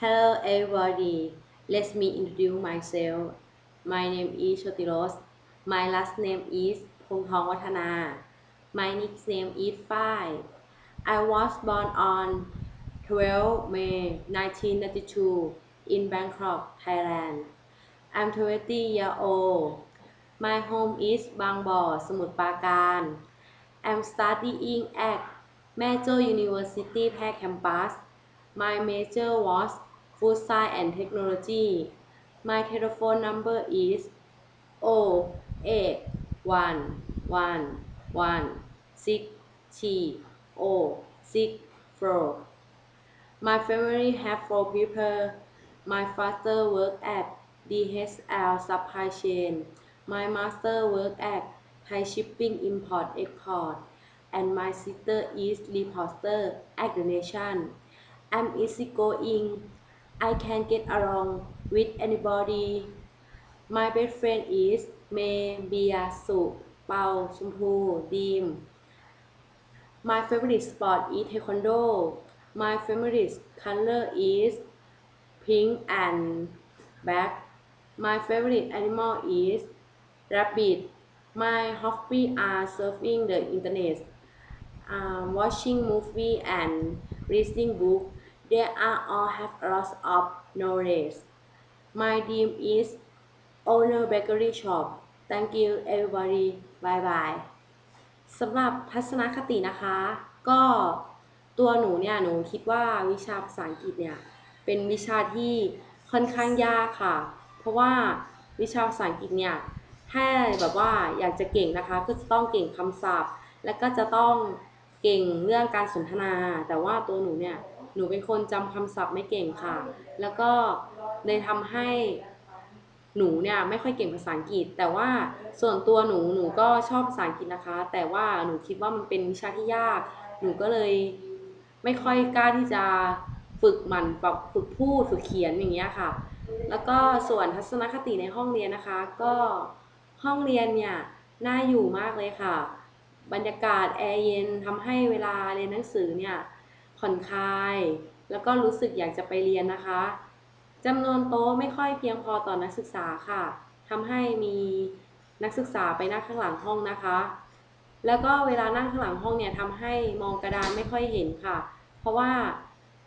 Hello everybody, let me introduce myself. My name is Shotiros. My last name is Pongthong Watana. My nickname is Fai. I was born on 12 May 1992 in Bangkok, Thailand. I'm 20 years old. My home is Bang Bo, Samut Prakan. I'm studying at Major University Thai campus. My major was Food Science and Technology. My telephone number is 0 8 1 1 1 6 3 0 6 4. My family have four people. My father work at DHL supply chain. My master work at Thai shipping import export. And my sister is reporter at the nation. I'm easygoing. I can get along with anybody. My best friend is May, Bia, Su, Pao, Chumpu, Deem. My favorite sport is taekwondo. My favorite color is pink and black. My favorite animal is rabbit. My hobby are surfing the internet, um, watching movie and reading book. They are all have a lots of knowledge. My dream is owner bakery shop. Thank you everybody. Bye bye. สำหรับทัศนคตินะคะ ก็ตัวหนูเนี่ยหนูคิดว่าวิชาภาษาอังกฤษเนี่ยเป็นวิชาที่ค่อนข้างยากค่ะ เพราะว่าวิชาภาษาอังกฤษเนี่ยถ้าแบบว่าอยากจะเก่งนะคะก็จะต้องเก่งคำศัพท์ และก็จะต้องเก่งเรื่องการสนทนา แต่ว่าตัวหนูเนี่ย หนูเป็นคนจำคำศัพท์ไม่เก่งค่ะ แล้วก็เลยทำให้หนูเนี่ยไม่ค่อยเก่งภาษาอังกฤษ แต่ว่าส่วนตัวหนูหนูก็ชอบภาษาอังกฤษนะคะ แต่ว่าหนูคิดว่ามันเป็นวิชาที่ยาก หนูก็เลยไม่ค่อยกล้าที่จะฝึกหมันแบบฝึกพูดฝึกเขียนอย่างเงี้ยค่ะ แล้วก็ส่วนทัศนคติในห้องเรียนนะคะ ก็ห้องเรียนเนี่ยน่าอยู่มากเลยค่ะ บรรยากาศแอร์เย็นทำให้เวลาเรียนหนังสือเนี่ย ผ่อนคลาย แล้วก็รู้สึกอยากจะไปเรียนนะคะจำนวนโต๊ะไม่ค่อยเพียงพอต่อนักศึกษาค่ะทำให้มีนักศึกษาไปนั่งข้างหลังห้องนะคะ แล้วก็เวลานั่งข้างหลังห้องเนี่ยทำให้มองกระดานไม่ค่อยเห็นค่ะ เพราะว่า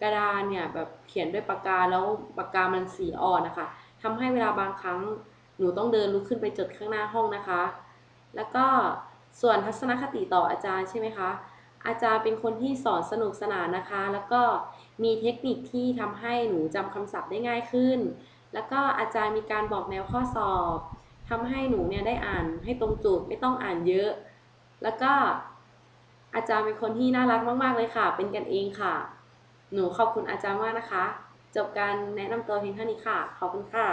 กระดานเนี่ยแบบเขียนด้วยปากกาแล้วปากกามันสีอ่อนนะคะทำให้เวลาบางครั้งหนูต้องเดินลุกขึ้นไปจดข้างหน้าห้องนะคะ แล้วก็ส่วนทัศนคติต่ออาจารย์ใช่ไหมคะ อาจารย์เป็นคนที่สอนสนุกสนานนะคะ แล้วก็มีเทคนิคที่ทำให้หนูจำคำศัพท์ได้ง่ายขึ้น แล้วก็อาจารย์มีการบอกแนวข้อสอบทำให้หนูเนี่ยได้อ่านให้ตรงจุดไม่ต้องอ่านเยอะ แล้วก็อาจารย์เป็นคนที่น่ารักมาก ๆ เลยค่ะ เป็นกันเองค่ะ หนูขอบคุณอาจารย์มากนะคะ จบการแนะนำตัวเพียงเท่านี้ค่ะ ขอบคุณค่ะ